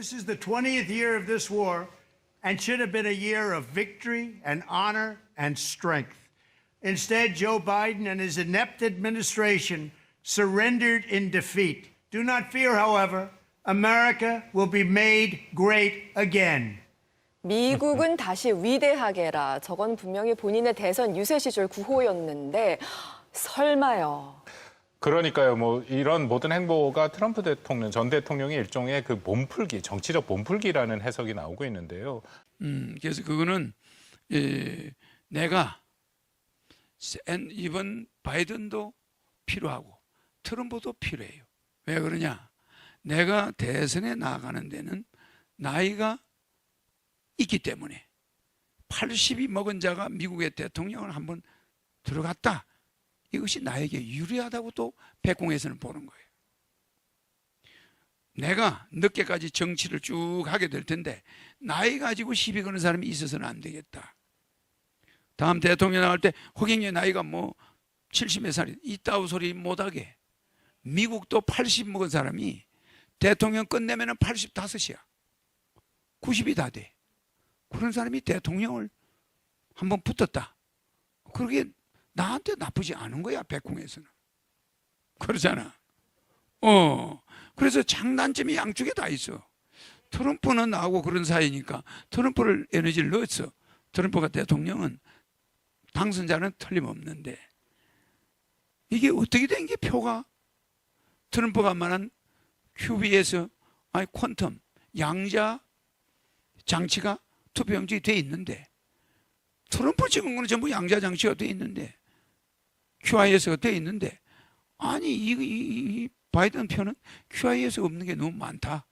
This is the 20th year of this war and should have been a year of victory and honor and strength. Instead, Joe Biden and his inept administration surrendered in defeat. Do not fear, however, America will be made great again. 미국은 다시 위대하게라. 저건 분명히 본인의 대선 유세 시절 구호였는데 설마요. 그러니까요. 뭐 이런 모든 행보가 트럼프 대통령 전 대통령의 일종의 그 몸풀기, 정치적 몸풀기라는 해석이 나오고 있는데요. 음, 그래서 그거는 예, 내가 센- 이번 바이든도 필요하고 트럼프도 필요해요. 왜 그러냐? 내가 대선에 나가는 데는 나이가 있기 때문에 80이 먹은 자가 미국의 대통령을 한번 들어갔다. 이것이 나에게 유리하다고 또 백공에서는 보는 거예요. 내가 늦게까지 정치를 쭉 하게 될 텐데 나이 가지고 시비 거는 사람이 있어서는 안 되겠다. 다음 대통령 나갈 때 허경영 나이가 뭐 70몇 살이 이따우 소리 못하게 미국도 80 먹은 사람이 대통령 끝내면 은 85이야. 90이 다 돼. 그런 사람이 대통령을 한번 붙었다. 그러게 나한테 나쁘지 않은 거야, 백궁에서는. 그러잖아. 어. 그래서 장단점이 양쪽에 다 있어. 트럼프는 나하고 그런 사이니까 트럼프를 에너지를 넣었어. 트럼프가 대통령은 당선자는 틀림없는데 이게 어떻게 된 게 표가 트럼프가 말한 QB에서 아니 퀀텀 양자 장치가 투표 용지에 돼 있는데 트럼프 찍은 거는 전부 양자 장치가 돼 있는데 QIS가 돼 있는데 아니 이, 이, 이 바이든 표는 QIS 없는 게 너무 많다.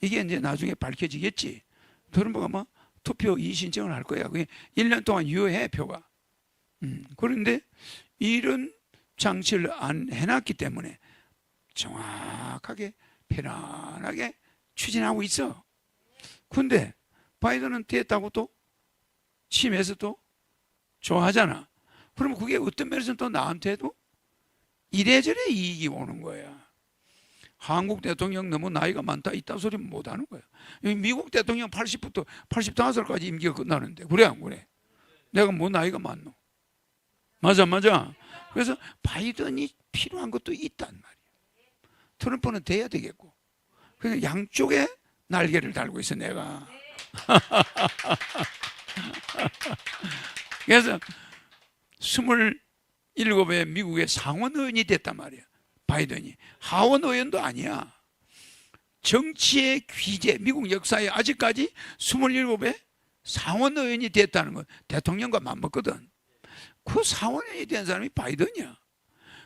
이게 이제 나중에 밝혀지겠지. 트럼프가 뭐 투표 이의신청을 할 거야. 그게 1년 동안 유효해 표가. 음, 그런데 이런 장치를 안 해놨기 때문에 정확하게 편안하게 추진하고 있어. 근데 바이든은 됐다고 또 침해서 또 좋아하잖아. 그러면 그게 어떤 면에서는 또 나한테도 이래저래 이익이 오는 거야. 한국 대통령 너무 나이가 많다 이딴 소리 못 하는 거야. 미국 대통령 80부터 85살까지 임기가 끝나는데 그래 안 그래? 내가 뭐 나이가 많노? 맞아 맞아. 그래서 바이든이 필요한 것도 있단 말이야. 트럼프는 돼야 되겠고. 그래서 양쪽에 날개를 달고 있어 내가. 그래서 스물일곱에 미국의 상원 의원이 됐단 말이야. 바이든이 하원 의원도 아니야. 정치의 귀재, 미국 역사에 아직까지 27에 상원 의원이 됐다는 건 대통령과 맞먹거든. 그 상원 의원이 된 사람이 바이든이야.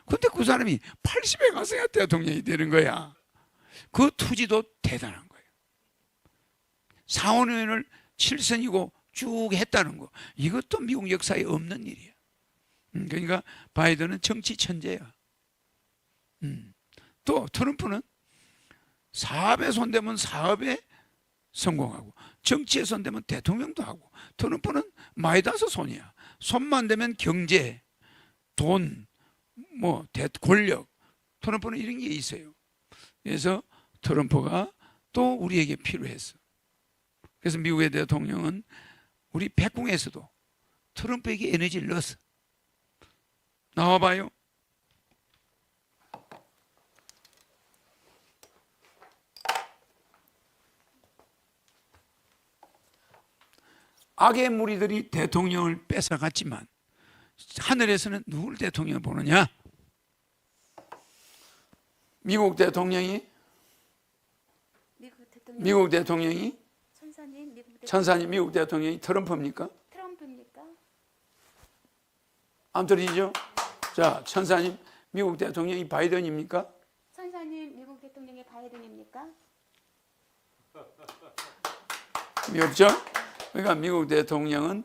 근데 그 사람이 80에 가서야 대통령이 되는 거야. 그 투지도 대단한 거예요. 상원 의원을 7선이고 쭉 했다는 거. 이것도 미국 역사에 없는 일이야. 음, 그러니까 바이든은 정치 천재야. 음. 또 트럼프는 사업에 손대면 사업에 성공하고 정치에 손대면 대통령도 하고 트럼프는 마이다스 손이야. 손만 대면 경제, 돈, 뭐 대, 권력. 트럼프는 이런 게 있어요. 그래서 트럼프가 또 우리에게 필요했어. 그래서 미국의 대통령은 우리 백궁에서도 트럼프에게 에너지를 넣었어. 나와봐요. 악의 무리들이 대통령을 뺏어갔지만 하늘에서는 누굴 대통령 보느냐? 미국 대통령이 미국 대통령 미국 대통령이 천사님 미국 대통령 천사님 미국 대통령이 트럼프입니까? 트럼프입니까? 암틀이죠. 자, 천사님 미국 대통령이 바이든입니까? 천사님 미국 대통령의 바이든입니까? 없죠. 그러니까 미국 대통령은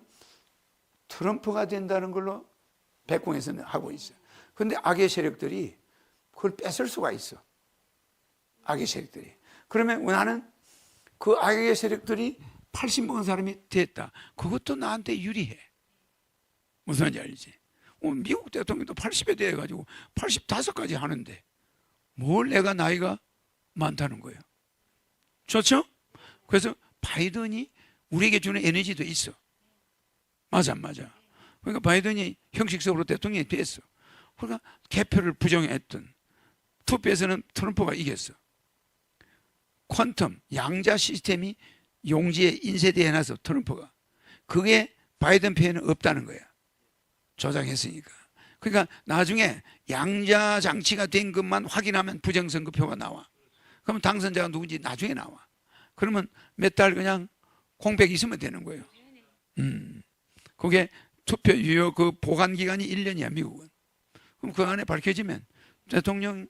트럼프가 된다는 걸로 백궁에서는 하고 있어요. 근데 악의 세력들이 그걸 뺏을 수가 있어. 악의 세력들이. 그러면 나는 그 악의 세력들이 80 먹은 사람이 됐다. 그것도 나한테 유리해. 무슨 말인지 알지? 어, 미국 대통령도 80에 대해 가지고 85까지 하는데 뭘 내가 나이가 많다는 거예요. 좋죠? 그래서 바이든이 우리에게 주는 에너지도 있어. 맞아, 안 맞아. 그러니까 바이든이 형식적으로 대통령이 됐어. 그러니까 개표를 부정했던 투표에서는 트럼프가 이겼어. 퀀텀 양자 시스템이 용지에 인쇄되어 해놔서 트럼프가 그게 바이든 편에는 없다는 거야. 조작했으니까. 그러니까 나중에 양자 장치가 된 것만 확인하면 부정선거표가 나와. 그러면 당선자가 누군지 나중에 나와. 그러면 몇 달 그냥 공백 있으면 되는 거예요. 음. 그게 투표 유효 그 보관 기간이 1년이야, 미국은. 그럼 그 안에 밝혀지면 대통령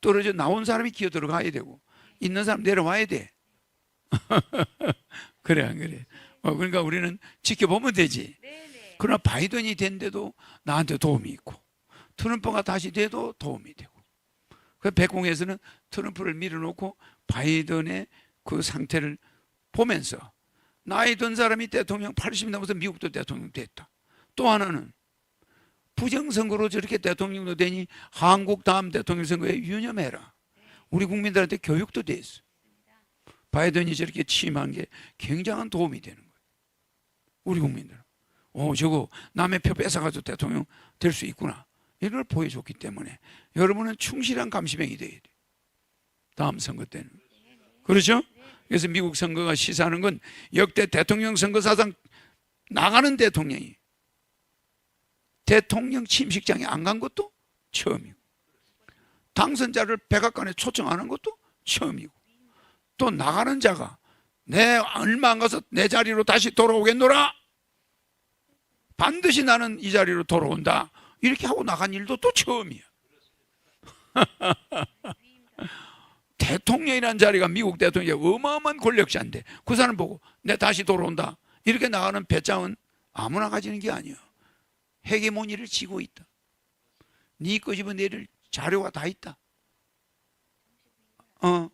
떨어져 나온 사람이 기어 들어가야 되고 있는 사람 내려와야 돼. 그래 안 그래? 어, 그러니까 우리는 지켜보면 되지. 그러나 바이든이 된데도 나한테 도움이 있고 트럼프가 다시 돼도 도움이 되고 그 백공에서는 트럼프를 밀어놓고 바이든의 그 상태를 보면서 나이 든 사람이 대통령 80이 넘어서 미국도 대통령 됐다. 또 하나는 부정선거로 저렇게 대통령도 되니 한국 다음 대통령 선거에 유념해라. 우리 국민들한테 교육도 돼 있어. 바이든이 저렇게 취임한 게 굉장한 도움이 되는 거예요. 우리 국민들. 어, 저거 남의 표 뺏어가지고 대통령 될 수 있구나. 이걸 보여줬기 때문에 여러분은 충실한 감시병이 돼야 돼. 다음 선거 때는. 그렇죠? 그래서 미국 선거가 시사하는 건 역대 대통령 선거 사상 나가는 대통령이 대통령 침식장에 안 간 것도 처음이고 당선자를 백악관에 초청 안한 것도 처음이고 또 나가는 자가 내 얼마 안 가서 내 자리로 다시 돌아오겠노라 반드시 나는 이 자리로 돌아온다. 이렇게 하고 나간 일도 또 처음이야. 대통령이라는 자리가 미국 대통령이 어마어마한 권력자인데 그 사람 보고 내 다시 돌아온다. 이렇게 나가는 배짱은 아무나 가지는 게 아니야. 헤게모니를 쥐고 있다. 네 꺼집어 내릴 자료가 다 있다. 어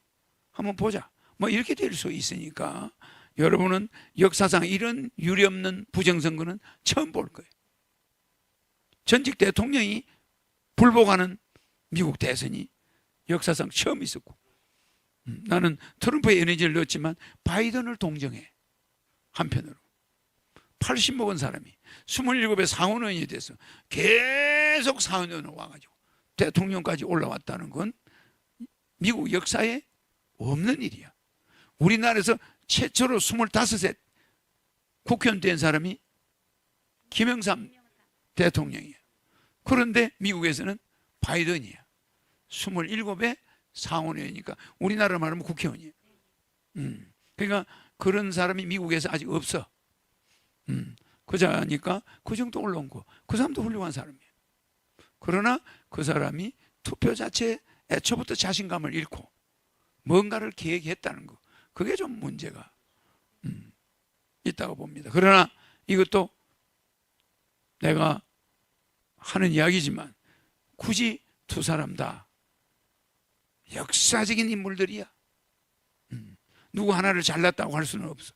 한번 보자. 뭐 이렇게 될 수 있으니까 여러분은 역사상 이런 유례 없는 부정선거는 처음 볼 거예요. 전직 대통령이 불복하는 미국 대선이 역사상 처음 있었고 음, 나는 트럼프의 에너지를 넣었지만 바이든을 동정해. 한편으로. 80 먹은 사람이 27의 상원의원이 돼서 계속 상원의원을 와가지고 대통령까지 올라왔다는 건 미국 역사에 없는 일이야. 우리나라에서 최초로 25세 국회의원 된 사람이 김영삼 대통령이야 그런데 미국에서는 바이든이야 27의 상원의원이니까 우리나라 말하면 국회의원이에요. 음. 그러니까 그런 사람이 미국에서 아직 없어. 음. 그자니까 그 정도 올라온 거. 그 사람도 훌륭한 사람이에요. 그러나 그 사람이 투표 자체에 애초부터 자신감을 잃고 뭔가를 계획했다는 거. 그게 좀 문제가 음, 있다고 봅니다. 그러나 이것도 내가 하는 이야기지만 굳이 두 사람 다 역사적인 인물들이야. 음. 누구 하나를 잘났다고 할 수는 없어.